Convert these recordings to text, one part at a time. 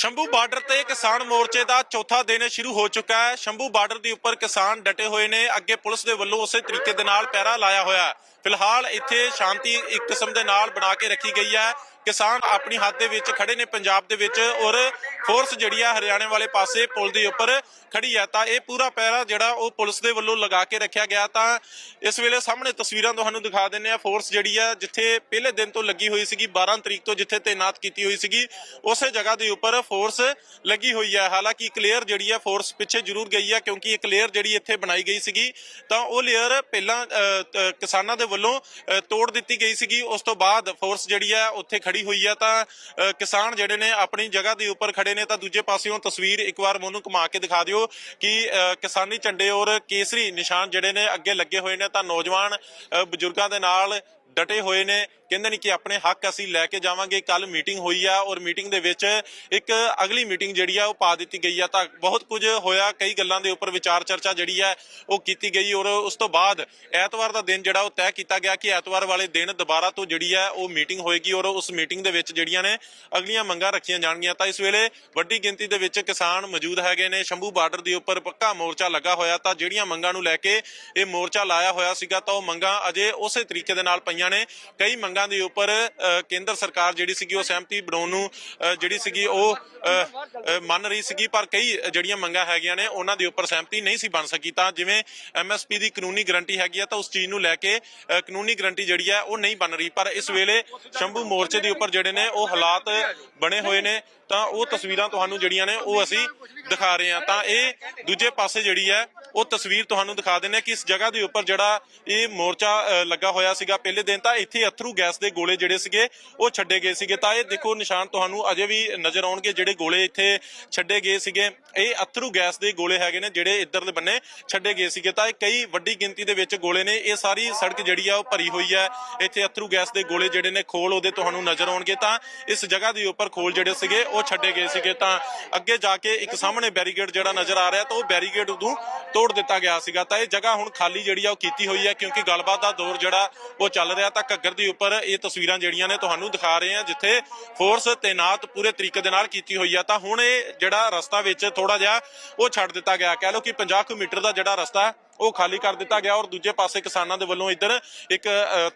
Shambhu border ਤੇ ਕਿਸਾਨ ਮੋਰਚੇ ਦਾ ਚੌਥਾ ਦਿਨ ਸ਼ੁਰੂ ਹੋ ਚੁੱਕਾ ਹੈ। ਸ਼ੰਭੂ ਬਾਰਡਰ ਦੇ ਉੱਪਰ ਕਿਸਾਨ ਡਟੇ ਹੋਏ ਨੇ। ਅੱਗੇ ਪੁਲਿਸ ਦੇ ਵੱਲੋਂ ਉਸੇ ਤਰੀਕੇ ਦੇ ਨਾਲ ਪਹਿਰਾ ਲਾਇਆ ਹੋਇਆ ਹੈ। ਫਿਲਹਾਲ ਇੱਥੇ ਸ਼ਾਂਤੀ ਇੱਕ ਕਿਸਮ ਦੇ ਨਾਲ ਬਣਾ ਕੇ ਰੱਖੀ ਗਈ ਹੈ। ਕਿਸਾਨ ਆਪਣੀ ਹੱਦ ਦੇ ਵਿੱਚ ਖੜੇ ਨੇ ਪੰਜਾਬ ਦੇ ਵਿੱਚ ਔਰ ਫੋਰਸ ਜਿਹੜੀ ਆ ਹਰਿਆਣੇ ਵਾਲੇ ਪਾਸੇ ਪੁਲ ਦੇ ਉੱਪਰ ਖੜੀ ਹੈ ਤਾਂ ਇਹ ਪੂਰਾ ਪਹਿਰਾ ਜਿਹੜਾ ਉਹ ਪੁਲਿਸ ਦੇ ਵੱਲੋਂ ਲਗਾ ਕੇ ਰੱਖਿਆ ਗਿਆ। ਤਾਂ ਇਸ ਵੇਲੇ ਸਾਹਮਣੇ ਤਸਵੀਰਾਂ ਤੁਹਾਨੂੰ ਦਿਖਾ ਦਿੰਨੇ ਆ। ਫੋਰਸ ਜਿਹੜੀ ਆ ਜਿੱਥੇ ਪਹਿਲੇ ਦਿਨ ਤੋਂ ਲੱਗੀ ਹੋਈ ਸੀਗੀ 12 ਤਰੀਕ ਤੋਂ ਜਿੱਥੇ ਤਾਇਨਾਤ ਕੀਤੀ ਹੋਈ ਸੀਗੀ ਉਸੇ ਜਗ੍ਹਾ ਦੇ ਉੱਪਰ ਫੋਰਸ ਲੱਗੀ ਹੋਈ ਹੈ ਹਾਲਾਂਕਿ ਇੱਕ ਲੇਅਰ ਜਿਹੜੀ ਆ ਫੋਰਸ ਪਿੱਛੇ ਜ਼ਰੂਰ ਗਈ ਹੈ ਕਿਉਂਕਿ ਇੱਕ ਲੇਅਰ ਜਿਹੜੀ ਇੱਥੇ ਬਣਾਈ ਗਈ ਸੀਗੀ ਤਾਂ ਉਹ ਲੇਅਰ ਪਹਿਲਾਂ ਅ, ਕਿਸਾਨਾਂ ਦੇ ਵੱਲੋਂ ਅ, ਤੋੜ ਦਿੱਤੀ ਗਈ ਸੀਗੀ। ਉਸ ਤੋਂ ਬਾਅਦ ਫੋਰਸ ਜਿਹੜੀ ਆ ਉੱਥੇ ਖੜੀ ਹੋਈ ਆ ਤਾਂ ਅ, ਕਿਸਾਨ ਜਿਹੜੇ ਨੇ ਆਪਣੀ ਜਗ੍ਹਾ ਦੇ ਉੱਪਰ ਖੜੇ ਨੇ ਤਾਂ ਦੂਜੇ ਪਾਸਿਓਂ ਤਸਵੀਰ ਇੱਕ ਵਾਰ ਮੈਨੂੰ ਘੁਮਾ ਕੇ ਦਿਖਾ ਦਿਓ ਕਿ ਅ, ਕਿਸਾਨੀ ਝੰਡੇ ਔਰ ਕੇਸਰੀ ਨਿਸ਼ਾਨ ਜਿਹੜੇ ਨੇ ਅੱਗੇ ਲੱਗੇ ਹੋਏ ਨੇ ਤਾਂ ਨੌਜਵਾਨ ਅ, ਬਜ਼ੁਰਗਾਂ ਦੇ ਨਾਲ ਡਟੇ ਹੋਏ ਨੇ। ਕਹਿੰਦੇ ਨੇ ਕਿ ਆਪਣੇ ਹੱਕ ਅਸੀਂ ਲੈ ਕੇ ਜਾਵਾਂਗੇ। ਕੱਲ ਮੀਟਿੰਗ ਹੋਈ ਆ ਔਰ ਮੀਟਿੰਗ ਦੇ ਵਿੱਚ ਇੱਕ ਅਗਲੀ ਮੀਟਿੰਗ ਜਿਹੜੀ ਆ ਉਹ ਪਾ ਦਿੱਤੀ ਗਈ ਆ। ਤਾਂ ਬਹੁਤ ਕੁਝ ਹੋਇਆ। ਕਈ ਗੱਲਾਂ ਦੇ ਉੱਪਰ ਵਿਚਾਰ ਚਰਚਾ ਜਿਹੜੀ ਹੈ ਉਹ ਕੀਤੀ ਗਈ ਔਰ ਉਸ ਤੋਂ ਬਾਅਦ ਐਤਵਾਰ ਦਾ ਦਿਨ ਜਿਹੜਾ ਉਹ ਤੈਅ ਕੀਤਾ ਗਿਆ ਕਿ ਐਤਵਾਰ ਵਾਲੇ ਦਿਨ ਦੁਬਾਰਾ ਤੋਂ ਜਿਹੜੀ ਹੈ ਉਹ ਮੀਟਿੰਗ ਹੋਏਗੀ ਔਰ ਉਸ ਮੀਟਿੰਗ ਦੇ ਵਿੱਚ ਜਿਹੜੀਆਂ ਨੇ ਅਗਲੀਆਂ ਮੰਗਾਂ ਰੱਖੀਆਂ ਜਾਣਗੀਆਂ। ਤਾਂ ਇਸ ਵੇਲੇ ਵੱਡੀ ਗਿਣਤੀ ਦੇ ਵਿੱਚ ਕਿਸਾਨ ਮੌਜੂਦ ਹੈਗੇ ਨੇ। ਸ਼ੰਭੂ ਬਾਰਡਰ ਦੇ ਉੱਪਰ ਪੱਕਾ ਮੋਰਚਾ ਲੱਗਾ ਹੋਇਆ। ਤਾਂ ਜਿਹੜੀਆਂ ਮੰਗਾਂ ਨੂੰ ਲੈ ਕੇ ਇਹ ਮੋਰਚਾ ਲਾਇਆ ਹੋਇਆ ਸੀਗਾ ਤਾਂ ਉਹ ਮੰਗਾਂ ਅਜੇ ਉਸੇ ਤਰੀਕੇ ਦੇ ਨਾਲ ਪਈਆਂ ਨੇ। ਕਈ ਮੰਗਾਂ ਦੇ ਉੱਪਰ ਕੇਂਦਰ ਸਰਕਾਰ ਜਿਹੜੀ ਸੀਗੀ ਉਹ ਸਹਿਮਤੀ ਬਣਾਉਣ ਨੂੰ ਜਿਹੜੀ ਸੀਗੀ ਉਹ ਮੰਨ ਰਹੀ ਸੀਗੀ, ਪਰ ਕਈ ਜਿਹੜੀਆਂ ਮੰਗਾਂ ਹੈਗੀਆਂ ਨੇ, ਉਹਨਾਂ ਦੇ ਉੱਪਰ ਸਹਿਮਤੀ ਨਹੀਂ ਸੀ ਬਣ ਸਕੀ। ਤਾਂ ਜਿਵੇਂ ਐਮਐਸਪੀ ਦੀ ਕਾਨੂੰਨੀ ਗਰੰਟੀ ਹੈਗੀ ਆ, ਤਾਂ ਉਸ ਚੀਜ਼ ਨੂੰ ਲੈ ਕੇ ਕਾਨੂੰਨੀ ਗਰੰਟੀ ਜਿਹੜੀ ਹੈ ਉਹ ਨਹੀਂ ਬਣ ਰਹੀ। ਪਰ ਇਸ ਵੇਲੇ ਸ਼ੰਭੂ ਮੋਰਚੇ ਦੇ ਉੱਪਰ ਜਿਹੜੇ ਨੇ, ਉਹ ਹਾਲਾਤ ਬਣੇ ਹੋਏ ਨੇ। ਤਾਂ ਉਹ ਤਸਵੀਰਾਂ ਤੁਹਾਨੂੰ ਜਿਹੜੀਆਂ ਨੇ, ਉਹ ਅਸੀਂ ਦਿਖਾ ਰਹੇ ਹਾਂ। ਤਾਂ ਇਹ ਦੂਜੇ ਪਾਸੇ ਜਿਹੜੀ ਹੈ ਉਹ ਤਸਵੀਰ ਤੁਹਾਨੂੰ ਦਿਖਾ ਦਿੰਦੇ ਹਾਂ ਕਿ ਇਸ ਜਗ੍ਹਾ ਦੇ ਉੱਪਰ ਜਿਹੜਾ ਇਹ ਮੋਰਚਾ ਲੱਗਾ ਹੋਇਆ ਸੀਗਾ ਪਹਿਲੇ ਦਿਨ, ਤਾਂ ਇੱਥੇ ਅਥਰੂ ਗੈਸ ਦੇ ਗੋਲੇ ਜਿਹੜੇ ਸੀਗੇ, ਉਹ ਛੱਡੇ ਗਏ ਸੀਗੇ। ਤਾਂ ਇਹ ਦੇਖੋ ਨਿਸ਼ਾਨ ਤੁਹਾਨੂੰ ਅਜੇ ਵੀ ਨਜ਼ਰ ਆਉਣਗੇ, ਜਿਹੜੇ ਗੋਲੇ ਇੱਥੇ ਛੱਡੇ ਗਏ ਸੀਗੇ। ਇਹ ਅਥਰੂ ਗੈਸ ਦੇ ਗੋਲੇ ਹੈਗੇ ਨੇ, ਜਿਹੜੇ ਇੱਧਰਲੇ ਬੰਨੇ ਛੱਡੇ ਗਏ ਸੀਗੇ। ਤਾਂ ਇਹ ਕਈ ਵੱਡੀ ਗਿਣਤੀ ਦੇ ਵਿੱਚ ਗੋਲੇ ਨੇ। ਇਹ ਸਾਰੀ ਸੜਕ ਜਿਹੜੀ ਆ, ਉਹ ਭਰੀ ਹੋਈ ਹੈ। ਇੱਥੇ ਅਥਰੂ ਗੈਸ ਦੇ ਗੋਲੇ ਜਿਹੜੇ ਨੇ, ਖੋਲ ਉਹਦੇ ਤੁਹਾਨੂੰ ਨਜ਼ਰ ਆਉਣਗੇ। ਤਾਂ ਇਸ ਜਗ੍ਹਾ ਦੇ ਉੱਪਰ ਖੋਲ ਜਿਹੜੇ ਸੀਗੇ, ਉਹ ਛੱਡੇ ਗਏ ਸੀਗੇ। ਤਾਂ ਅੱਗੇ ਜਾ ਕੇ ਇੱਕ ਸਾਹਮਣੇ ਬੈਰੀਕੇਡ ਜਿਹੜਾ ਨਜ਼ਰ ਆ ਰਿਹਾ, ਤਾਂ ਉਹ ਬੈਰੀਕੇਡ ਉਦੋਂ ਤੋੜ ਦਿੱਤਾ ਗਿਆ ਸੀਗਾ, ਤਾਂ ਇਹ ਜਗ੍ਹਾ ਹੁਣ ਖਾਲੀ ਜਿਹੜੀ ਆ ਉਹ ਕੀਤੀ ਹੋਈ ਹੈ, ਕਿਉਂਕਿ ਗੱਲਬਾਤ ਦਾ ਦੌਰ ਜਿਹੜਾ ਉਹ ਚੱਲ ਰਿਹਾ ਤਾਂ ਘੱਗਰ ਦੇ ਉੱਪਰ ਇਹ ਤਸਵੀਰਾਂ ਜਿਹੜੀਆਂ ਨੇ ਤੁਹਾਨੂੰ ਦਿਖਾ ਰਹੇ ਆ ਜਿੱਥੇ ਫੋਰਸ ਤੈਨਾਤ ਪੂਰੇ ਤਰੀਕੇ ਦੇ ਨਾਲ ਕੀਤੀ ਹੋਈ ਆ। ਤਾਂ ਹੁਣ ਇਹ ਜਿਹੜਾ ਰਸਤਾ ਵਿੱਚ ਥੋੜਾ ਜਿਹਾ ਉਹ ਛੱਡ ਦਿੱਤਾ ਗਿਆ। ਕਹਿ ਲਓ ਕਿ 50 ਕੁ ਮੀਟਰ ਦਾ ਜਿਹੜਾ ਰਸਤਾ ਉਹ ਖਾਲੀ ਕਰ ਦਿੱਤਾ ਗਿਆ ਔਰ ਦੂਜੇ ਪਾਸੇ ਕਿਸਾਨਾਂ ਦੇ ਵੱਲੋਂ ਇੱਧਰ ਇੱਕ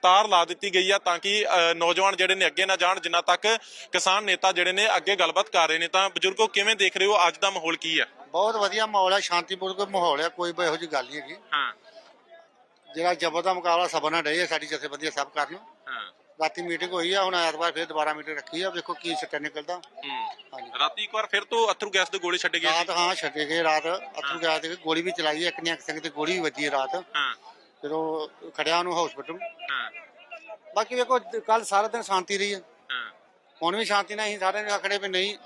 ਤਾਰ ਲਾ ਦਿੱਤੀ ਗਈ ਆ ਤਾਂ ਕਿ ਨੌਜਵਾਨ ਜਿਹੜੇ ਨੇ ਅੱਗੇ ਨਾ ਜਾਣ ਜਿੰਨਾ ਤੱਕ ਕਿਸਾਨ ਨੇਤਾ ਜਿਹੜੇ ਨੇ ਅੱਗੇ ਗੱਲਬਾਤ ਕਰ ਰਹੇ ਨੇ ਤਾਂ ਬਜ਼ੁਰਗੋ ਕਿਵੇਂ ਦੇਖ ਰਹੇ ਹੋ ਅੱਜ ਦਾ ਮਾਹੌਲ ਕੀ ਹੈ ਬਹੁਤ ਵਧੀਆ ਮਾਹੌਲ ਹੈ ਸ਼ਾਂਤੀਪੂਰਵਕ ਮਾਹੌਲ ਹੈ ਕੋਈ ਇਹੋ ਜਿਹੀ ਗੱਲ ਨਹੀਂ ਹੈਗੀ। ਹਾਂ। ਜਿਹੜਾ ਜ਼ਬਰ ਦਾ ਮੁਕਾਬਲਾ ਸਭਾ ਨਾਲ ਰਹੀ ਹੈ ਸਾਡੀ ਜਥੇਬੰਦੀ ਸਭ ਕਰਨ ਹਾਂ। ਰਾਤੀ ਮੀਟਿੰਗ ਹੋਈ ਆ ਹੁਣ ਐਤਵਾਰ ਫਿਰ ਦੁਬਾਰਾ ਮੀਟਿੰਗ ਰੱਖੀ ਆ ਵੇਖੋ ਕੀ ਸੱਟਾ ਨਿਕਲਦਾ। ਹੂੰ। ਹਾਂਜੀ। ਰਾਤੀ ਇੱਕ ਵਾਰ ਫਿਰ ਤੋਂ ਅਥਰੂ ਗੈਸ ਦੇ ਗੋਲੇ ਛੱਡੇ ਗਏ ਰਾਤ ਹਾਂ ਛੱਡੇ ਗਏ ਰਾਤ। ਅਥਰੂ ਗਿਆ ਤੇ ਗੋਲੀ ਵੀ ਚਲਾਈ ਇੱਕ ਨਿਹੰਗ ਸਿੰਘ ਤੇ ਗੋਲੀ ਵੀ ਵੱਜੀ ਰਾਤ। ਹਾਂ। ਫਿਰ ਉਹ ਖੜਿਆ ਉਹਨੂੰ ਹਸਪੀਟਲ ਹਾਂ। ਬਾਕੀ ਵੇਖੋ ਕੱਲ ਸਾਰਾ ਦਿਨ ਸ਼ਾਂਤੀ ਰਹੀ ਹੈ ਹਾਂ। ਹੁਣ ਵੀ ਸ਼ਾਂਤੀ ਨਾਲ ਅਸੀਂ ਸਾਰੇ ਨੇ ਆਖੜੇ ਵੀ ਨਹੀਂ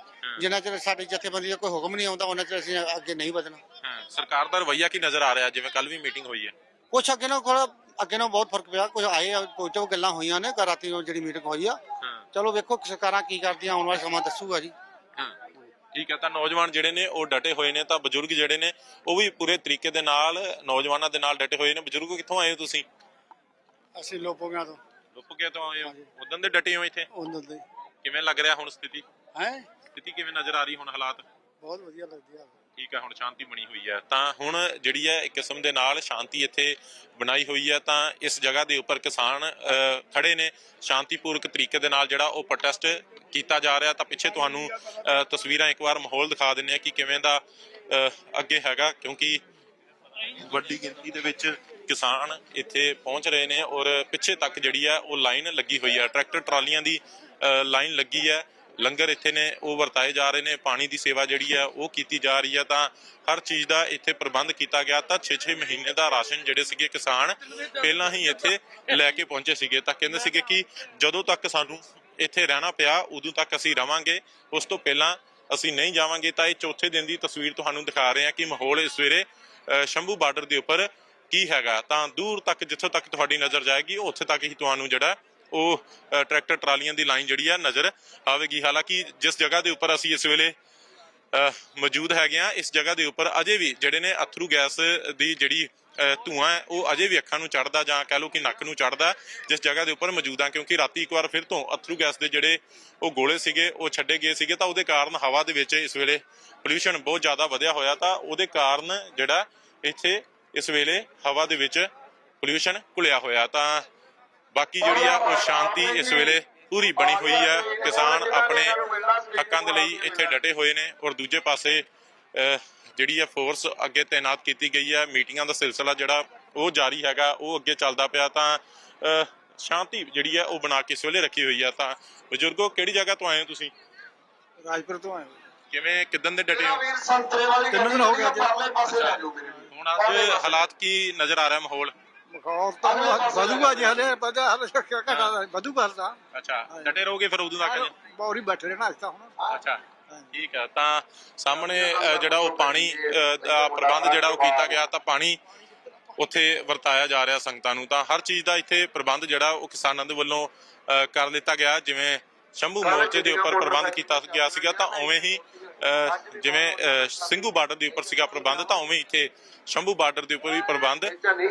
ਜਿੰਨਾ ਚਿਰ ਸਾਡੀ ਜਥੇਬੰਦੀ ਦਾ ਕੋਈ ਹੁਕਮ ਨਹੀਂ ਆਉਂਦਾ ਉਹਨਾਂ ਚਿਰ ਅਸੀਂ ਅੱਗੇ ਨਹੀਂ ਵਧਣਾ। ਹਾਂ। ਸਰਕਾਰ ਦਾ ਰਵਈਆ ਕੀ ਨਜ਼ਰ ਆ ਰਿਹਾ? ਜਿਵੇਂ ਕੱਲ ਵੀ ਮੀਟਿੰਗ ਹੋਈ ਹੈ ਕੁਛ ਅੱਗੇ ਨਾਲ ਥੋੜਾ ਅੱਗੇ ਨਾਲ ਬਹੁਤ ਫ਼ਰਕ ਪਿਆ ਕੁਝ ਆਏ ਆ ਕੁਝ ਉਹ ਗੱਲਾਂ ਹੋਈਆਂ ਨੇ ਰਾਤੀ ਉਹ ਜਿਹੜੀ ਮੀਟਿੰਗ ਹੋਈ ਆ। ਹਾਂ। ਚਲੋ ਵੇਖੋ ਸਰਕਾਰਾਂ ਕੀ ਕਰਦੀਆਂ ਆਉਣ ਵਾਲਾ ਸਮਾਂ ਦੱਸੂਗਾ ਜੀ। ਹਾਂ ਠੀਕ ਹੈ ਤਾਂ ਨੌਜਵਾਨ ਜਿਹੜੇ ਨੇ ਉਹ ਡਟੇ ਹੋਏ ਨੇ ਤਾਂ ਬਜ਼ੁਰਗ ਜਿਹੜੇ ਨੇ ਉਹ ਵੀ ਪੂਰੇ ਤਰੀਕੇ ਦੇ ਨਾਲ ਨੌਜਵਾਨਾਂ ਦੇ ਨਾਲ ਡਟੇ ਹੋਏ ਨੇ। ਬਜ਼ੁਰਗੋ ਕਿੱਥੋਂ ਆਏ ਹੋ ਤੁਸੀਂ? ਅਸੀਂ ਲੋਪੋਗਿਆਂ ਤੋਂ। ਲੁੱਪ ਕੇ ਤੋਂ ਆਏ ਹੋ? ਉਦੋਂ ਦੇ ਡਟੇ ਹੋ ਇੱਥੇ? ਉਹਨਾਂ ਦੇ। ਕਿਵੇਂ ਲੱਗ ਰਿਹਾ ਹੁਣ ਸਥਿਤੀ? ਹੈ? ਸਥਿਤੀ ਕਿਵੇਂ ਨਜ਼ਰ ਆ ਰਹੀ ਹੁਣ ਹਾਲਾਤ? ਬਹੁਤ ਵਧੀਆ ਲੱਗਦੀ ਆ। ਠੀਕ ਹੈ ਹੁਣ ਸ਼ਾਂਤੀ ਬਣੀ ਹੋਈ ਹੈ। ਤਾਂ ਹੁਣ ਜਿਹੜੀ ਹੈ ਇੱਕ ਕਿਸਮ ਦੇ ਨਾਲ ਸ਼ਾਂਤੀ ਇੱਥੇ ਬਣਾਈ ਹੋਈ ਹੈ। ਤਾਂ ਇਸ ਜਗ੍ਹਾ ਦੇ ਉੱਪਰ ਕਿਸਾਨ ਅ, ਖੜੇ ਨੇ। ਸ਼ਾਂਤੀਪੂਰਕ ਤਰੀਕੇ ਦੇ ਨਾਲ ਜਿਹੜਾ ਉਹ ਪ੍ਰੋਟੈਸਟ ਕੀਤਾ ਜਾ ਰਿਹਾ। ਤਾਂ ਪਿੱਛੇ ਤੁਹਾਨੂੰ ਤਸਵੀਰਾਂ ਇੱਕ ਵਾਰ ਮਾਹੌਲ ਦਿਖਾ ਦਿੰਨੇ ਆ ਕਿ ਕਿਵੇਂ ਦਾ ਅੱਗੇ ਹੈਗਾ। ਕਿਉਂਕਿ ਵੱਡੀ ਗਿਣਤੀ ਦੇ ਵਿੱਚ ਕਿਸਾਨ ਇੱਥੇ ਪਹੁੰਚ ਰਹੇ ਨੇ ਔਰ ਪਿੱਛੇ ਤੱਕ ਜਿਹੜੀ ਹੈ ਉਹ ਲਾਈਨ ਲੱਗੀ ਹੋਈ ਹੈ। ਟਰੈਕਟਰ ਟਰਾਲੀਆਂ ਦੀ ਅ, ਲਾਈਨ ਲੱਗੀ ਹੈ। ਲੰਗਰ ਇੱਥੇ ਨੇ, ਉਹ ਵਰਤਾਏ ਜਾ ਰਹੇ ਨੇ, ਪਾਣੀ ਦੀ ਸੇਵਾ ਜਿਹੜੀ ਹੈ ਉਹ ਕੀਤੀ ਜਾ ਰਹੀ ਹੈ ਤਾਂ ਹਰ ਚੀਜ਼ ਦਾ ਇੱਥੇ ਪ੍ਰਬੰਧ ਕੀਤਾ ਗਿਆ, ਤਾਂ 6-6 ਮਹੀਨੇ ਦਾ ਰਾਸ਼ਨ ਜਿਹੜੇ ਸੀਗੇ ਕਿਸਾਨ ਪਹਿਲਾਂ ਹੀ ਇੱਥੇ ਲੈ ਕੇ ਪਹੁੰਚੇ ਸੀਗੇ, ਤਾਂ ਕਹਿੰਦੇ ਸੀਗੇ ਕਿ ਜਦੋਂ ਤੱਕ ਸਾਨੂੰ ਇੱਥੇ ਰਹਿਣਾ ਪਿਆ, ਉਦੋਂ ਤੱਕ ਅਸੀਂ ਰਵਾਂਗੇ, ਉਸ ਤੋਂ ਪਹਿਲਾਂ ਅਸੀਂ ਨਹੀਂ ਜਾਵਾਂਗੇ, ਤਾਂ ਇਹ ਚੌਥੇ ਦਿਨ ਦੀ ਤਸਵੀਰ ਤੁਹਾਨੂੰ ਦਿਖਾ ਰਹੇ ਹਾਂ ਕਿ ਮਾਹੌਲ ਇਸ ਸਵੇਰੇ ਸ਼ੰਭੂ ਬਾਰਡਰ ਦੇ ਉੱਪਰ ਕੀ ਹੈਗਾ, ਤਾਂ ਦੂਰ ਤੱਕ ਜਿੱਥੋਂ ਤੱਕ ਤੁਹਾਡੀ ਨਜ਼ਰ ਜਾਏਗੀ, ਉੱਥੇ ਤੱਕ ਹੀ ਤੁਹਾਨੂੰ ਜਿਹੜਾ ਉਹ ਟਰੈਕਟਰ ਟਰਾਲੀਆਂ ਦੀ ਲਾਈਨ ਜਿਹੜੀ ਆ ਨਜ਼ਰ ਆਵੇਗੀ। ਹਾਲਾਂਕਿ ਜਿਸ ਜਗ੍ਹਾ ਦੇ ਉੱਪਰ ਅਸੀਂ ਇਸ ਵੇਲੇ ਮੌਜੂਦ ਹੈਗੇ ਆ ਇਸ ਜਗ੍ਹਾ ਦੇ ਉੱਪਰ ਅਜੇ ਵੀ ਜਿਹੜੇ ਨੇ ਅਥਰੂ ਗੈਸ ਦੀ ਜਿਹੜੀ ਅ, ਧੂੰਆਂ ਹੈ ਉਹ ਅਜੇ ਵੀ ਅੱਖਾਂ ਨੂੰ ਚੜਦਾ ਜਾਂ ਕਹਿ ਲਓ ਕਿ ਨੱਕ ਨੂੰ ਚੜਦਾ ਜਿਸ ਜਗ੍ਹਾ ਦੇ ਉੱਪਰ ਮੌਜੂਦ ਹਾਂ। ਕਿਉਂਕਿ ਰਾਤੀ ਇੱਕ ਵਾਰ ਫਿਰ ਤੋਂ ਅਥਰੂ ਗੈਸ ਦੇ ਜਿਹੜੇ ਉਹ ਗੋਲੇ ਸੀਗੇ ਉਹ ਛੱਡੇ ਗਏ ਸੀਗੇ ਤਾਂ ਉਹਦੇ ਕਾਰਨ ਹਵਾ ਦੇ ਵਿੱਚ ਇਸ ਵੇਲੇ ਪੋਲੂਸ਼ਨ ਬਹੁਤ ਜ਼ਿਆਦਾ ਵਧਿਆ ਹੋਇਆ ਤਾਂ ਉਹਦੇ ਕਾਰਨ ਜਿਹੜਾ ਇੱਥੇ ਇਸ ਵੇਲੇ ਹਵਾ ਦੇ ਵਿੱਚ ਪੋਲੂਸ਼ਨ ਘੁਲਿਆ ਹੋਇਆ। ਤਾਂ ਬਾਕੀ ਜਿਹੜੀ ਆ ਉਹ ਸ਼ਾਂਤੀ ਇਸ ਵੇਲੇ ਪੂਰੀ ਬਣੀ ਹੋਈ ਹੈ। ਕਿਸਾਨ ਆਪਣੇ ਹੱਕਾਂ ਦੇ ਲਈ ਇੱਥੇ ਡਟੇ ਹੋਏ ਨੇ ਔਰ ਦੂਜੇ ਪਾਸੇ ਜਿਹੜੀ ਹੈ ਫੋਰਸ ਅੱਗੇ ਤਾਇਨਾਤ ਕੀਤੀ ਗਈ ਹੈ ਮੀਟਿੰਗਾਂ ਦਾ ਸਿਲਸਿਲਾ ਜਿਹੜਾ ਉਹ ਜਾਰੀ ਹੈਗਾ ਉਹ ਅੱਗੇ ਚੱਲਦਾ ਪਿਆ ਤਾਂ ਅਹ, ਸ਼ਾਂਤੀ ਜਿਹੜੀ ਹੈ ਉਹ ਬਣਾ ਕੇ ਇਸ ਵੇਲੇ ਰੱਖੀ ਹੋਈ ਹੈ ਤਾਂ। ਬਜ਼ੁਰਗੋ ਕਿਹੜੀ ਜਗ੍ਹਾ ਤੋਂ ਆਏ ਹੋ ਤੁਸੀਂ? ਰਾਜਪੁਰ ਤੋਂ ਆਏ ਕਿਵੇਂ ਕਿਦਾਂ ਦੇ ਡਟੇ ਹੋ? ਤਿੰਨ ਦਿਨ ਹੋ ਗਏ। ਅੱਜ ਹੁਣ ਅੱਜ ਹਾਲਾਤ ਕੀ ਨਜ਼ਰ ਆ ਰਿਹਾ ਮਾਹੌਲ? ਮਖੌਲ ਤਾਂ ਵਧੂਗਾ ਜੀ ਹਲੇ ਪਤਾ ਹਲੇ ਘਟਾ ਵਧੂਗਾ ਹਲਦਾ ਅੱਛਾ ਡਟੇ ਰਹੋਗੇ ਫਿਰ ਉਦੋਂ ਤੱਕ ਬੌਰੀ ਬੈਠੇ ਰਹਿਣਾ ਅੱਜ ਤਾਂ ਹੁਣ। ਅੱਛਾ ਠੀਕ ਆ ਤਾਂ ਸਾਹਮਣੇ ਅ, ਜਿਹੜਾ ਉਹ ਪਾਣੀ ਅ, ਦਾ ਪ੍ਰਬੰਧ ਜਿਹੜਾ ਉਹ ਕੀਤਾ ਗਿਆ ਤਾਂ ਪਾਣੀ ਉੱਥੇ ਵਰਤਾਇਆ ਜਾ ਰਿਹਾ ਸੰਗਤਾਂ ਨੂੰ। ਤਾਂ ਹਰ ਚੀਜ਼ ਦਾ ਇੱਥੇ ਪ੍ਰਬੰਧ ਜਿਹੜਾ ਉਹ ਕਿਸਾਨਾਂ ਦੇ ਵੱਲੋਂ ਅ, ਕਰ ਲਿੱਤਾ ਗਿਆ। ਜਿਵੇਂ ਸ਼ੰਭੂ ਮੋਰਚੇ ਦੇ ਉੱਪਰ ਪ੍ਰਬੰਧ ਕੀਤਾ ਗਿਆ ਸੀਗਾ ਤਾਂ ਉਵੇਂ ਹੀ ਜਿਵੇਂ ਸਿੰਘੂ ਬਾਰਡਰ ਦੇ ਉੱਪਰ ਸੀਗਾ ਪ੍ਰਬੰਧ, ਤਾਂ ਉਵੇਂ ਇੱਥੇ ਸ਼ੰਭੂ ਬਾਰਡਰ ਦੇ ਉੱਪਰ ਵੀ ਪ੍ਰਬੰਧ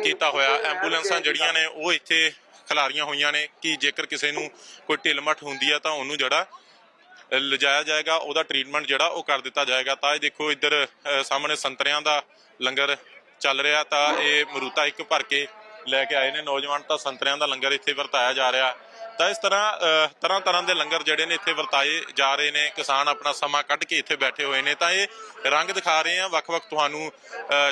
ਕੀਤਾ ਹੋਇਆ। ਐਂਬੂਲੈਂਸਾਂ ਜਿਹੜੀਆਂ ਨੇ, ਉਹ ਇੱਥੇ ਖਿਲਾਰੀਆਂ ਹੋਈਆਂ ਨੇ ਕਿ ਜੇਕਰ ਕਿਸੇ ਨੂੰ ਕੋਈ ਢਿੱਲ-ਮੱਠ ਹੁੰਦੀ ਆ, ਤਾਂ ਉਹਨੂੰ ਜਿਹੜਾ ਲਿਜਾਇਆ ਜਾਏਗਾ, ਉਹਦਾ ਟ੍ਰੀਟਮੈਂਟ ਜਿਹੜਾ, ਉਹ ਕਰ ਦਿੱਤਾ ਜਾਏਗਾ। ਤਾਂ ਇਹ ਦੇਖੋ, ਇੱਧਰ ਸਾਹਮਣੇ ਸੰਤਰਿਆਂ ਦਾ ਲੰਗਰ ਚੱਲ ਰਿਹਾ, ਤਾਂ ਇਹ ਮਰੂਤਾ ਇੱਕ ਭਰ ਕੇ ਲੈ ਕੇ ਆਏ ਨੇ। ਨੌਜਵਾਨ ਤਾਂ ਸੰਤਰਿਆਂ ਦਾ ਲੰਗਰ ਇੱਥੇ ਵਰਤਾਇਆ ਜਾ ਰਿਹਾ। ਤਾਂ ਇਸ ਤਰ੍ਹਾਂ ਤਰ੍ਹਾਂ ਤਰ੍ਹਾਂ ਦੇ ਲੰਗਰ ਜਿਹੜੇ ਨੇ ਇੱਥੇ ਵਰਤਾਏ ਜਾ ਰਹੇ ਨੇ। ਕਿਸਾਨ ਆਪਣਾ ਸਮਾਂ ਕੱਢ ਕੇ ਇੱਥੇ ਬੈਠੇ ਹੋਏ ਨੇ। ਤਾਂ ਇਹ ਰੰਗ ਦਿਖਾ ਰਹੇ ਆ ਵੱਖ-ਵੱਖ ਤੁਹਾਨੂੰ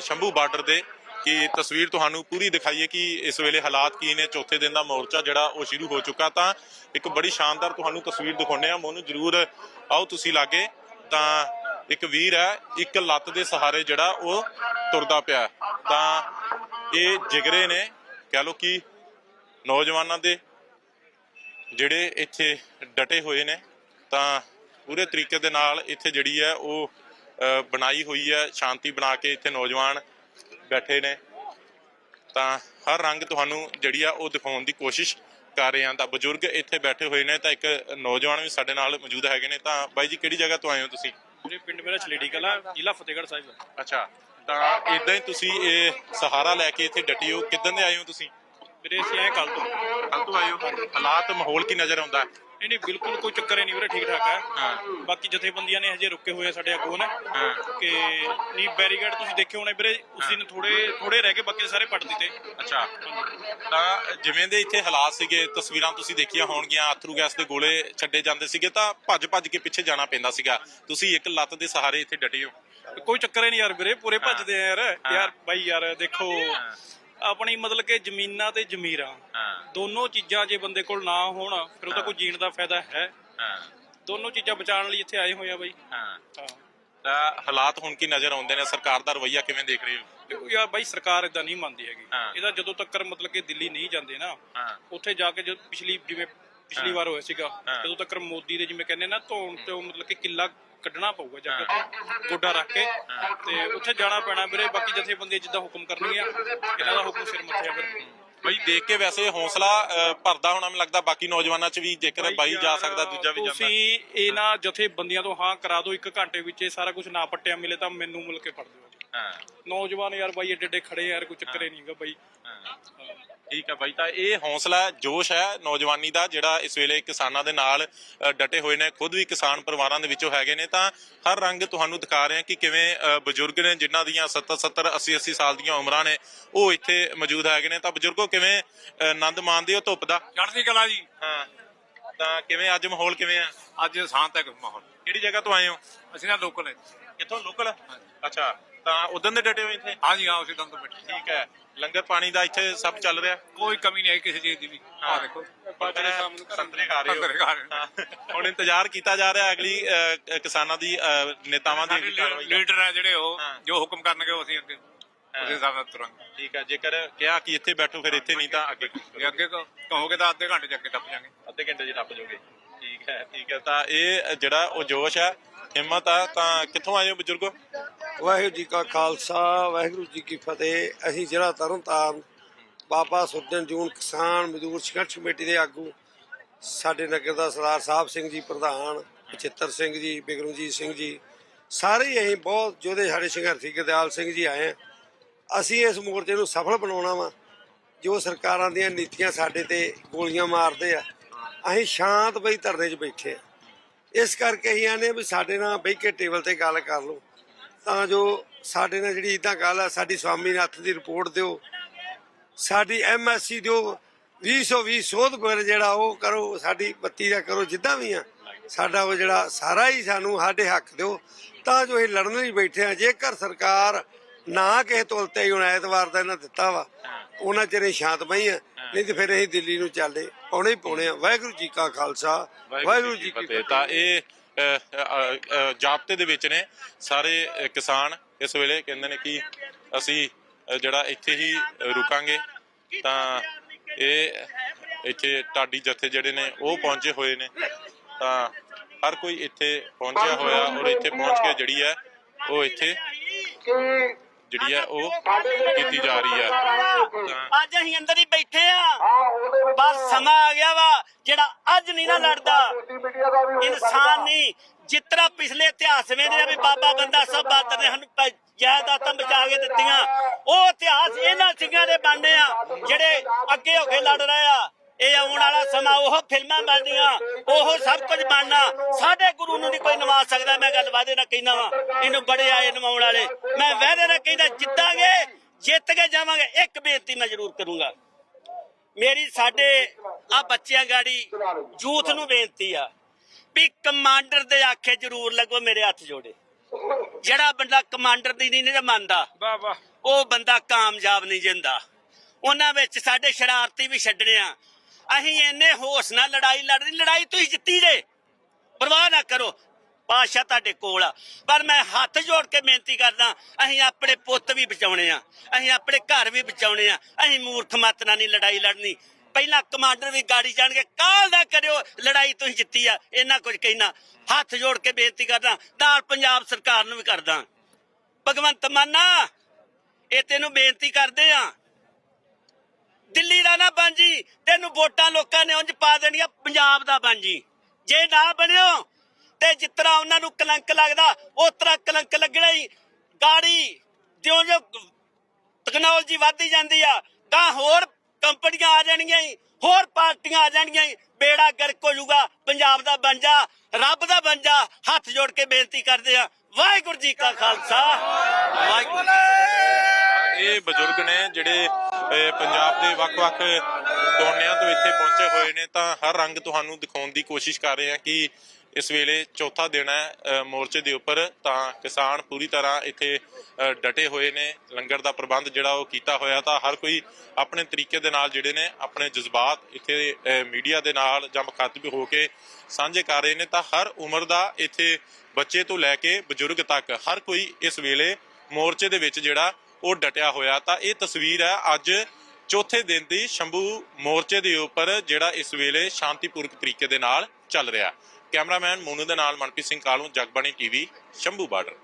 ਸ਼ੰਭੂ ਬਾਰਡਰ ਦੇ। ਕਿ ਤਸਵੀਰ ਤੁਹਾਨੂੰ ਪੂਰੀ ਦਿਖਾਈਏ ਕਿ ਇਸ ਵੇਲੇ ਹਾਲਾਤ ਕੀ ਨੇ। ਚੌਥੇ ਦਿਨ ਦਾ ਮੋਰਚਾ ਜਿਹੜਾ ਉਹ ਸ਼ੁਰੂ ਹੋ ਚੁੱਕਾ। ਤਾਂ ਇੱਕ ਬੜੀ ਸ਼ਾਨਦਾਰ ਤੁਹਾਨੂੰ ਤਸਵੀਰ ਦਿਖਾਉਂਦੇ ਆ ਮੋਨੂੰ, ਜਰੂਰ ਆਓ ਤੁਸੀਂ ਲਾਗੇ। ਤਾਂ ਇੱਕ ਵੀਰ ਹੈ, ਇੱਕ ਲੱਤ ਦੇ ਸਹਾਰੇ ਜਿਹੜਾ ਉਹ ਤੁਰਦਾ ਪਿਆ। ਤਾਂ ਇਹ ਜਿਗਰੇ ਨੇ। ਕਹਿ ਲਓ ਕਿ ਨੌਜਵਾਨਾਂ ਦੇ ਜਿਹੜੇ ਇੱਥੇ ਡਟੇ ਹੋਏ ਨੇ ਤਾਂ ਪੂਰੇ ਤਰੀਕੇ ਦੇ ਨਾਲ ਇੱਥੇ ਜਿਹੜੀ ਹੈ ਉਹ ਬਣਾਈ ਹੋਈ ਹੈ ਸ਼ਾਂਤੀ ਬਣਾ ਕੇ ਇੱਥੇ ਨੌਜਵਾਨ ਬੈਠੇ ਨੇ। ਤਾਂ ਹਰ ਰੰਗ ਤੁਹਾਨੂੰ ਜਿਹੜੀ ਆ ਉਹ ਦਿਖਾਉਣ ਦੀ ਕੋਸ਼ਿਸ਼ ਕਰ ਰਹੇ ਹਾਂ। ਤਾਂ ਬਜ਼ੁਰਗ ਇੱਥੇ ਬੈਠੇ ਹੋਏ ਨੇ ਤਾਂ ਇੱਕ ਨੌਜਵਾਨ ਵੀ ਸਾਡੇ ਨਾਲ ਮੌਜੂਦ ਹੈਗੇ ਨੇ। ਤਾਂ ਬਾਈ ਜੀ ਕਿਹੜੀ ਜਗ੍ਹਾ ਤੋਂ ਆਏ ਹੋ ਤੁਸੀਂ? ਮੇਰੇ ਪਿੰਡ ਮੇਰਾ ਛਲੇੜੀ ਕਲਾ ਜ਼ਿਲ੍ਹਾ ਫਤਿਹਗੜ੍ਹ ਸਾਹਿਬ। ਅੱਛਾ ਤਾਂ ਇਦਾਂ ਹੀ ਤੁਸੀਂ ਇਹ ਸਹਾਰਾ ਲੈ ਕੇ ਇੱਥੇ ਡਟੀ ਹੋ। ਕਿੱਦਾਂ ਦੇ ਆਏ ਹੋ ਤੁਸੀਂ? ਮੇਰੇ ਅਸੀਂ ਆਏ ਕੱਲ ਤੋਂ। ਕੱਲ ਤੋਂ ਹੋ। ਹਾਲਾਤ ਮਾਹੌਲ ਕੀ ਨਜ਼ਰ ਆਉਂਦਾ? ਹੈ? ਨਹੀਂ ਨਹੀਂ ਬਿਲਕੁਲ ਕੋਈ ਚੱਕਰ ਹੀ ਨਹੀਂ ਵੀਰੇ ਠੀਕ ਠਾਕ ਹੈ। ਹਾਂ। ਬਾਕੀ ਜਥੇਬੰਦੀਆਂ ਨੇ ਹਜੇ ਰੁਕੇ ਹੋਏ ਆ ਸਾਡੇ ਅੱਗੋਂ ਨੇ। ਹਾਂ। ਕਿ ਨਹੀਂ ਬੈਰੀਗੇਡ ਤੁਸੀਂ ਦੇਖੇ ਹੋਣੇ ਵੀਰੇ ਉਸ ਦਿਨ ਥੋੜੇ ਥੋੜੇ ਰਹਿ ਗਏ ਬਾਕੀ ਸਾਰੇ ਪੱਟ ਦਿੱਤੇ। ਅੱਛਾ। ਤਾਂ ਜਿਵੇਂ ਦੇ ਇੱਥੇ ਹਾਲਾਤ ਸੀਗੇ ਤਸਵੀਰਾਂ ਤੁਸੀਂ ਦੇਖੀਆਂ ਹੋਣਗੀਆਂ ਅਥਰੂ ਗੈਸ ਦੇ ਗੋਲੇ ਛੱਡੇ ਜਾਂਦੇ ਸੀਗੇ ਤਾਂ ਭੱਜ ਭੱਜ ਕੇ ਪਿੱਛੇ ਜਾਣਾ ਪੈਂਦਾ ਸੀਗਾ। ਤੁਸੀਂ ਇੱਕ ਲੱਤ ਦੇ ਸਹਾਰੇ ਇੱਥੇ ਡਟੇ ਹੋ। ਕੋਈ ਚੱਕਰ ਹੀ ਨਹੀਂ ਯਾਰ ਵੀਰੇ ਪੂਰੇ ਭੱਜਦੇ ਆ ਯਾਰ। ਯਾਰ ਬਾਈ ਯਾਰ ਦੇਖੋ। ਆਪਣੀ ਮਤਲਬ ਕਿ ਜ਼ਮੀਨਾਂ ਤੇ ਜ਼ਮੀਰਾਂ। ਹਾਂ। ਦੋਨੋਂ ਚੀਜ਼ਾਂ ਜੇ ਬੰਦੇ ਕੋਲ ਨਾ ਹੋਣ ਫਿਰ ਉਹਦਾ ਕੋਈ ਜੀਣ ਦਾ ਫਾਇਦਾ ਹੈ? ਹਾਂ। ਦੋਨੋਂ ਚੀਜ਼ਾਂ ਬਚਾਉਣ ਲਈ ਇੱਥੇ ਆਏ ਹੋਏ ਆ ਬਾਈ। ਹਾਂ। ਹਾਂ। ਤਾਂ ਹਾਲਾਤ ਹੁਣ ਕੀ ਨਜ਼ਰ ਆਉਂਦੇ ਨੇ? ਸਰਕਾਰ ਦਾ ਰਵੱਈਆ ਕਿਵੇਂ ਦੇਖ ਰਹੇ ਹੋ? ਦੇਖੋ ਯਾਰ ਬਾਈ ਸਰਕਾਰ ਇਦਾਂ ਨਹੀਂ ਮੰਨਦੀ ਹੈਗੀ। ਹਾਂ। ਇਹਦਾ ਜਦੋਂ ਤੱਕ ਮਤਲਬ ਕਿ ਦਿੱਲੀ ਨਹੀਂ ਜਾਂਦੇ ਨਾ ਹਾਂ। ਉੱਥੇ ਜਾ ਕੇ ਜਦ ਪਿਛਲੀ ਜਿਵੇਂ ਪਿਛਲੀ ਵਾਰ ਹੋਇਆ ਸੀਗਾ ਹਾਂ। ਜਦੋਂ ਤੱਕ ਮੋਦੀ ਦੇ ਜਿਵੇਂ ਕਹਿੰਦੇ ਨਾ ਧੋਣ ਤੇ ਉਹ ਮਤਲਬ ਕਿ ਕਿੱਲਾ ਕੱਢਣਾ ਪਊਗਾ ਜਾ ਕੇ ਗੋਡਾ ਰੱਖ ਕੇ। ਤੇ ਉੱਥੇ ਜਾਣਾ ਪੈਣਾ ਵੀਰੇ ਬਾਕੀ ਜਥੇਬੰਦੀਆਂ ਜਿੱਦਾਂ ਹੁਕਮ ਕਰਨਗੀਆਂ ਇਹਨਾਂ ਦਾ ਹੁਕਮ ਸਿਰ ਮੱਥੇ ਆ ਵੀਰੇ ਬਈ ਦੇਖ ਕੇ ਵੈਸੇ ਹੌਸਲਾ ਭਰਦਾ ਹੋਣਾ ਮੈਨੂੰ ਲੱਗਦਾ ਬਾਕੀ ਨੌਜਵਾਨਾਂ 'ਚ ਵੀ ਜੇਕਰ ਬਾਈ ਜਾ ਸਕਦਾ ਦੂਜਾ ਵੀ ਜਾਂਦਾ। ਤੁਸੀਂ ਇਹਨਾਂ ਜਥੇਬੰਦੀਆਂ ਤੋਂ ਹਾਂ ਕਰਾ ਦਿਓ ਇੱਕ ਘੰਟੇ ਵਿੱਚ ਇਹ ਸਾਰਾ ਕੁਝ ਨਾ ਪੱਟਿਆ ਮਿਲੇ ਤਾਂ ਮੈਨੂੰ ਮਿਲ ਕੇ ਫੜ ਦਿਓ ਜੀ। ਹਾਂ। ਨੌਜਵਾਨ ਯਾਰ ਬਾਈ ਏਡੇ ਏਡੇ ਖੜੇ ਯਾਰ ਕੋਈ ਚੱਕਰ ਨਹੀਂਗਾ ਬਾਈ। ਹਾਂ। ਠੀਕ ਹੈ ਬਾਈ ਤਾਂ ਇਹ ਹੌਸਲਾ ਜੋਸ਼ ਹੈ ਨੌਜਵਾਨੀ ਦਾ ਜਿਹੜਾ ਇਸ ਵੇਲੇ ਕਿਸਾਨਾਂ ਦੇ ਨਾਲ ਡਟੇ ਹੋਏ ਨੇ ਖੁਦ ਵੀ ਕਿਸਾਨ ਪਰਿਵਾਰਾਂ ਦੇ ਵਿੱਚੋਂ ਹੈਗੇ ਨੇ ਤਾਂ ਹਰ ਰੰਗ ਤੁਹਾਨੂੰ ਦਿਖਾ ਰਹੇ ਹਾਂ ਕਿ ਕਿਵੇਂ ਬਜ਼ੁਰਗ ਨੇ ਜਿਨ੍ਹਾਂ ਦੀਆਂ 70 70 80 80 ਸਾਲ ਦੀਆਂ ਉਮਰਾਂ ਨੇ ਉਹ ਇੱਥੇ ਮੌਜੂਦ ਹੈਗੇ ਨੇ ਤਾਂ ਬਜ਼ੁਰਗੋ ਕਿਵੇਂ ਆਨੰਦ ਮਾਣਦੇ ਹੋ ਧੁੱਪ ਦਾ? ਚੜ੍ਹਦੀ ਕਲਾ ਜੀ। ਹਾਂ ਤਾਂ ਕਿਵੇਂ ਅੱਜ ਮਾਹੌਲ ਕਿਵੇਂ ਆ? ਅੱਜ ਸ਼ਾਂਤ ਹੈ ਮਾਹੌਲ। ਕਿਹੜੀ ਜਗ੍ਹਾ ਤੋਂ ਆਏ ਹੋ? ਅਸੀਂ ਨਾ ਲੋਕਲ ਹੈ। ਕਿੱਥੋਂ? ਲੋਕਲ? ਅੱਛਾ। ਤਾਂ ਉਦੋਂ ਦੇ ਡਟੇ ਹੋ ਇੱਥੇ? ਹਾਂਜੀ ਹਾਂ ਉਸੇ ਦਮ ਤੋਂ ਬੈਠੇ। ਠੀਕ ਹੈ। ਲੰਗਰ ਪਾਣੀ ਦਾ ਇੱਥੇ ਸਭ ਚੱਲ ਰਿਹਾ? ਕੋਈ ਕਮੀ ਨਹੀਂ ਆਈ ਕਿਸੇ ਚੀਜ਼ ਦੀ ਵੀ। ਆਹ ਦੇਖੋ। ਸੰਤਰੇ ਖਾ ਰਹੇ ਹੋ। ਸੰਤਰੇ ਖਾ ਰਹੇ ਹੋ। ਹਾਂ। ਹੁਣ ਇੰਤਜ਼ਾਰ ਕੀਤਾ ਜਾ ਰਿਹਾ ਅਗਲੀ ਅ, ਕਿਸਾਨਾਂ ਦੀ ਅ, ਨੇਤਾਵਾਂ ਦੀ ਸਾਡੇ ਅਗਲੀ ਕਾਰਵਾਈ ਦਾ। ਲੀਡਰ ਹੈ ਜਿਹੜੇ ਉਹ ਹਾਂ। ਜੋ ਹੁਕਮ ਕਰਨਗੇ ਉਹ ਅਸੀਂ ਅੱਗੇ ਉਸੇ ਹਿਸਾਬ ਨਾਲ ਤੁਰਾਂਗੇ। ਠੀਕ ਹੈ। ਜੇਕਰ ਕਿਹਾ ਕਿ ਇੱਥੇ ਬੈਠੋ ਫਿਰ ਇੱਥੇ ਨਹੀਂ ਤਾਂ ਅੱਗੇ ਜੇ ਅੱਗੇ ਕਹੋ- ਕਹੋਗੇ ਤਾਂ ਅੱਧੇ ਘੰਟੇ ਚ ਅੱਗੇ ਟੱਪ ਜਾਾਂਗੇ ਅੱਧੇ ਘੰਟੇ 'ਚ ਟੱਪ ਜਾਓਗੇ। ਠੀਕ ਹੈ ਠੀਕ ਹੈ। ਤਾਂ ਇਹ ਜਿਹੜਾ ਉਹ ਜੋਸ਼ ਹੈ, ਹਿੰਮਤ ਆ, ਤਾਂ ਕਿੱਥੋਂ ਆਏ ਹੋ ਬਜ਼ੁਰਗੋ? ਵਾਹਿਗੁਰੂ ਜੀ ਕਾ ਖਾਲਸਾ, ਵਾਹਿਗੁਰੂ ਜੀ ਕੀ ਫਤਿਹ। ਅਸੀਂ ਜ਼ਿਲ੍ਹਾ ਤਰਨਤਾਰਨ, ਬਾਬਾ ਸੁਰਜਨ ਜੂਨ ਕਿਸਾਨ ਮਜ਼ਦੂਰ ਸੰਘਰਸ਼ ਕਮੇਟੀ ਦੇ ਆਗੂ। ਸਾਡੇ ਨਗਰ ਦਾ ਸਰਦਾਰ ਸਾਹਿਬ ਸਿੰਘ ਜੀ, ਪ੍ਰਧਾਨ ਬਚਿੱਤਰ ਸਿੰਘ ਜੀ, ਬਿਕਰਮਜੀਤ ਸਿੰਘ ਜੀ। ਸਾਰੇ ਹੀ ਅਸੀਂ ਬਹੁਤ ਜੋਧੇ ਸਾਡੇ ਸੰਘਰਸ਼ੀ ਗੁਰਦਿਆਲ ਸਿੰਘ ਜੀ ਆਏ ਆ ਅਸੀਂ ਇਸ ਮੋਰਚੇ ਨੂੰ ਸਫਲ ਬਣਾਉਣਾ ਵਾ, ਜੋ ਸਰਕਾਰਾਂ ਦੀਆਂ ਨੀਤੀਆਂ ਸਾਡੇ ਤੇ ਗੋਲੀਆਂ ਮਾਰਦੇ ਆ। ਅਸੀਂ ਸ਼ਾਂਤ ਬਈ ਧਰਨੇ 'ਚ ਬੈਠੇ ਆ। ਇਸ ਕਰਕੇ ਅਸੀਂ ਆਨੇ ਵੀ ਸਾਡੇ ਨਾਲ ਬਹਿ ਕੇ ਟੇਬਲ ਤੇ ਗੱਲ ਕਰ ਲਓ। ਤਾਂ ਜੋ ਸਾਡੇ ਨਾਲ ਜਿਹੜੀ ਇਦਾਂ ਗੱਲ ਆ, ਸਾਡੀ ਸਵਾਮੀਨਾਥਨ ਦੀ ਰਿਪੋਰਟ ਦਿਓ। ਸਾਡੀ ਐਮਐਸਸੀ ਦਿਓ 220 ਸੋਧ ਬਿੱਲ ਜਿਹੜਾ ਉਹ ਕਰੋ, ਸਾਡੀ ਬੱਤੀ ਦਾ ਕਰੋ, ਜਿੱਦਾਂ ਵੀ ਆ, ਸਾਡਾ ਉਹ ਜਿਹੜਾ ਸਾਰਾ ਹੀ ਸਾਨੂੰ ਸਾਡੇ ਹੱਕ ਦਿਓ। ਤਾਂ ਜੋ ਇਹ ਲੜਨ ਲਈ ਬੈਠੇ ਆ। ਜੇਕਰ ਸਰਕਾਰ ਨਾ ਕਿਸੇ ਤੁਲਤੇ ਹੀ ਹੁਣ ਐਤਵਾਰ ਦਾ ਇਹਨਾਂ ਦਿੱਤਾ ਵਾ। ਉਹਨਾਂ ਚਿਰ ਅਸੀਂ ਸ਼ਾਂਤ ਪਈ ਆ। ਨਹੀਂ ਤੇ ਫਿਰ ਅਸੀਂ ਦਿੱਲੀ ਨੂੰ ਚੱਲਦੇ। ਪਾਉਣੇ ਹੀ ਪਾਉਣੇ ਆ। ਵਾਹਿਗੁਰੂ ਜੀ ਕਾ ਖਾਲਸਾ। ਵਾਹਿਗੁਰੂ ਜੀ ਕੀ ਫਤਿਹ। ਤਾਂ ਇਹ ਜਾਬਤੇ ਦੇ ਵਿੱਚ ਨੇ ਸਾਰੇ ਕਿਸਾਨ ਇਸ ਵੇਲੇ ਕਹਿੰਦੇ ਨੇ ਕਿ ਅਸੀਂ ਜਿਹੜਾ ਇੱਥੇ ਹੀ ਰੁਕਾਂਗੇ। ਤਾਂ ਇਹ ਇੱਥੇ ਢਾਡੀ ਜਥੇ ਜਿਹੜੇ ਨੇ ਉਹ ਪਹੁੰਚੇ ਹੋਏ ਨੇ। ਤਾਂ ਹਰ ਕੋਈ ਇੱਥੇ ਪਹੁੰਚਿਆ ਹੋਇਆ ਔਰ ਇੱਥੇ ਪਹੁੰਚ ਕੇ ਜਿਹੜੀ ਹੈ ਉਹ ਇੱਥੇ ਜਿਹੜੀ ਹੈ ਉਹ ਕੀਤੀ ਜਾ ਰਹੀ ਤਾਂ ਅੱਜ ਅਸੀਂ ਅੰਦਰ ਹੀ ਬੈਠੇ ਆ। ਬਸ ਸਮਾਂ ਆ ਗਿਆ ਵਾ ਜਿਹੜਾ ਅੱਜ ਨਹੀਂ ਨਾ ਲੜਦਾ। ਇਨਸਾਨ ਨਹੀਂ। ਤਰ੍ਹਾਂ ਪਿਛਲੇ ਇਤਿਹਾਸ ਵੇਖਦੇ ਆ ਵੀ ਬਾਬਾ ਬੰਦਾ ਸਾਹਿਬ ਬਹਾਦਰ ਨੇ ਸਾਨੂੰ ਜਾਇਦਾਦਾਂ ਬਚਾ ਕੇ ਦਿੱਤੀਆਂ। ਉਹ ਇਤਿਹਾਸ ਇਹਨਾਂ ਸਿੰਘਾਂ ਦੇ ਬਣਨੇ ਆ ਜਿਹੜੇ ਅੱਗੇ ਹੋ ਕੇ ਲੜ ਰਹੇ ਆ। ਇਹ ਆਉਣ ਵਾਲਾ ਸਮਾਂ ਉਹ ਫਿਲਮਾਂ ਬਣਨੀਆਂ ਉਹ ਸਭ ਕੁਝ ਬਣਨਾ। ਸਾਡੇ ਗੁਰੂ ਨੂੰ ਨਹੀਂ ਕੋਈ ਨਵਾ ਸਕਦਾ। ਮੈਂ ਗੱਲ ਵਾਦੇ ਨਾਲ ਕਹਿਣਾ ਵਾ ਇਹਨੂੰ ਬੜੇ ਆਏ ਨਵਾਉਣ ਵਾਲੇ। ਮੈਂ ਵਾਦੇ ਨਾਲ ਕਹਿੰਦਾ ਜਿੱਤਾਂਗੇ ਜਿੱਤ ਕੇ ਜਾਵਾਂਗੇ ਇੱਕ ਬੇਨਤੀ ਮੈਂ ਜ਼ਰੂਰ ਕਰੂੰਗਾ। ਮੇਰੀ ਸਾਡੇ ਆ ਬੱਚਿਆਂ ਗਾੜੀ ਯੂਥ ਨੂੰ ਬੇਨਤੀ ਆ ਵੀ ਕਮਾਂਡਰ ਦੇ ਆਖੇ ਜ਼ਰੂਰ ਲੱਗੋ ਮੇਰੇ ਹੱਥ ਜੋੜੇ। ਜਿਹੜਾ ਬੰਦਾ ਕਮਾਂਡਰ ਦੀ ਨਹੀਂ ਨਾ ਮੰਨਦਾ ਵਾਹ ਵਾਹ। ਉਹ ਬੰਦਾ ਕਾਮਯਾਬ ਨਹੀਂ ਜਿੰਦਾ। ਉਹਨਾਂ ਵਿੱਚ ਸਾਡੇ ਸ਼ਰਾਰਤੀ ਵੀ ਛੱਡਣੇ ਆ। ਅਸੀਂ ਇੰਨੇ ਹੋਸ਼ ਨਾਲ ਲੜਾਈ ਲੜਨੀ ਲੜਾਈ ਤੁਸੀਂ ਜਿੱਤੀ ਜੇ। ਪਰਵਾਹ ਨਾ ਕਰੋ। ਬਾਦਸ਼ਾਹ ਤੁਹਾਡੇ ਕੋਲ ਆ। ਪਰ ਮੈਂ ਹੱਥ ਜੋੜ ਕੇ ਬੇਨਤੀ ਕਰਦਾ, ਅਸੀਂ ਆਪਣੇ ਪੁੱਤ ਵੀ ਬਚਾਉਣੇ ਆ। ਅਸੀਂ ਆਪਣੇ ਘਰ ਵੀ ਬਚਾਉਣੇ ਆ। ਅਸੀਂ ਮੂਰਖ ਮਤ ਨਾਲ ਨਹੀਂ ਲੜਾਈ ਲੜਨੀ। ਪਹਿਲਾਂ ਕਮਾਂਡਰ ਵੀ ਗਾੜੀ ਜਾਣਗੇ ਕਾਲ ਦਾ ਕਰਿਓ, ਲੜਾਈ ਤੁਸੀਂ ਜਿੱਤੀ ਆ ਇਹਨਾਂ ਕੁਝ ਕਹਿਣਾ। ਹੱਥ ਜੋੜ ਕੇ ਬੇਨਤੀ ਕਰਦਾ, ਨਾਲ ਪੰਜਾਬ ਸਰਕਾਰ ਨੂੰ ਵੀ ਕਰਦਾ। ਭਗਵੰਤ ਮਾਨਾ ਇਹ ਤੈਨੂੰ ਬੇਨਤੀ ਕਰਦੇ ਆ। ਦਿੱਲੀ ਦਾ ਨਾ ਬਣ ਜੀ ਤੈਨੂੰ ਵੋਟਾਂ ਲੋਕਾਂ ਨੇ ਉਂਝ ਪਾ ਦੇਣੀਆਂ, ਪੰਜਾਬ ਦਾ ਬਣ ਜੀ ਨਾ ਬਣਿਓ, ਤੇ ਜਿਸ ਉਹਨਾਂ ਨੂੰ ਕਲੰਕ ਲੱਗਦਾ, ਉਸ ਤਰ੍ਹਾਂ ਕਲੰਕ ਲੱਗਣਾ ਹੀ। ਗਾੜੀ ਜਿਉਂ ਜਿਉਂ ਟੈਕਨੋਲੋਜੀ ਵੱਧਦੀ ਜਾਂਦੀ ਆ, ਤਾਂ ਹੋਰ ਕੰਪਨੀਆਂ ਆ ਜਾਣਗੀਆਂ ਹੋਰ ਪਾਰਟੀਆਂ ਆ ਜਾਣਗੀਆਂ ਬੇੜਾ ਗਰਕ ਹੋ ਜਾਊਗਾ, ਪੰਜਾਬ ਦਾ ਬੰਜਾ ਰੱਬ ਦਾ ਬੰਜਾ ਹੱਥ ਜੋੜ ਕੇ ਬੇਨਤੀ ਕਰਦੇ ਆ। ਵਾਹਿਗੁਰੂ ਜੀ ਕਾ ਖਾਲਸਾ। ਵਾਹਿਗੁਰੂ ਜੀ ਇਹ ਬਜ਼ੁਰਗ ਨੇ ਜਿਹੜੇ ਪੰਜਾਬ ਦੇ ਵੱਖ-ਵੱਖ ਕੋਨਿਆਂ ਤੋਂ ਇੱਥੇ ਪਹੁੰਚੇ ਹੋਏ ਨੇ ਤਾਂ ਹਰ ਰੰਗ ਤੁਹਾਨੂੰ ਦਿਖਾਉਣ ਦੀ ਕੋਸ਼ਿਸ਼ ਕਰ ਰਹੇ ਹਾਂ ਕਿ ਇਸ ਵੇਲੇ ਚੌਥਾ ਦਿਨ ਹੈ ਮੋਰਚੇ ਦੇ ਉੱਪਰ ਤਾਂ ਕਿਸਾਨ ਪੂਰੀ ਤਰ੍ਹਾਂ ਇੱਥੇ ਡਟੇ ਹੋਏ ਨੇ। ਲੰਗਰ ਦਾ ਪ੍ਰਬੰਧ ਜਿਹੜਾ ਉਹ ਕੀਤਾ ਹੋਇਆ ਤਾਂ ਹਰ ਕੋਈ ਆਪਣੇ ਤਰੀਕੇ ਦੇ ਨਾਲ ਜਿਹੜੇ ਨੇ ਆਪਣੇ ਜਜ਼ਬਾਤ ਇੱਥੇ ਮੀਡੀਆ ਦੇ ਨਾਲ ਜਾਂ ਮੁਖਾਤਬ ਹੋ ਕੇ ਸਾਂਝੇ ਕਰ ਰਹੇ ਨੇ ਤਾਂ ਹਰ ਉਮਰ ਦਾ ਇੱਥੇ ਬੱਚੇ ਤੋਂ ਲੈ ਕੇ ਬਜ਼ੁਰਗ ਤੱਕ ਹਰ ਕੋਈ ਇਸ ਵੇਲੇ ਮੋਰਚੇ ਦੇ ਵਿੱਚ ਜਿਹੜਾ ਉਹ ਡਟਿਆ ਹੋਇਆ ਤਾਂ ਇਹ ਤਸਵੀਰ ਹੈ ਅੱਜ ਚੌਥੇ ਦਿਨ ਦੀ ਸ਼ੰਭੂ ਮੋਰਚੇ ਦੇ ਉੱਪਰ ਜਿਹੜਾ ਇਸ ਵੇਲੇ ਸ਼ਾਂਤੀਪੂਰਕ ਤਰੀਕੇ ਦੇ ਨਾਲ ਚੱਲ ਰਿਹਾ। ਕੈਮਰਾਮੈਨ ਮੋਨੂ ਦੇ ਨਾਲ ਮਨਪ੍ਰੀਤ ਸਿੰਘ ਕਾਲੂ, ਜਗਬਾਣੀ ਟੀਵੀ, ਸ਼ੰਭੂ ਬਾਰਡਰ।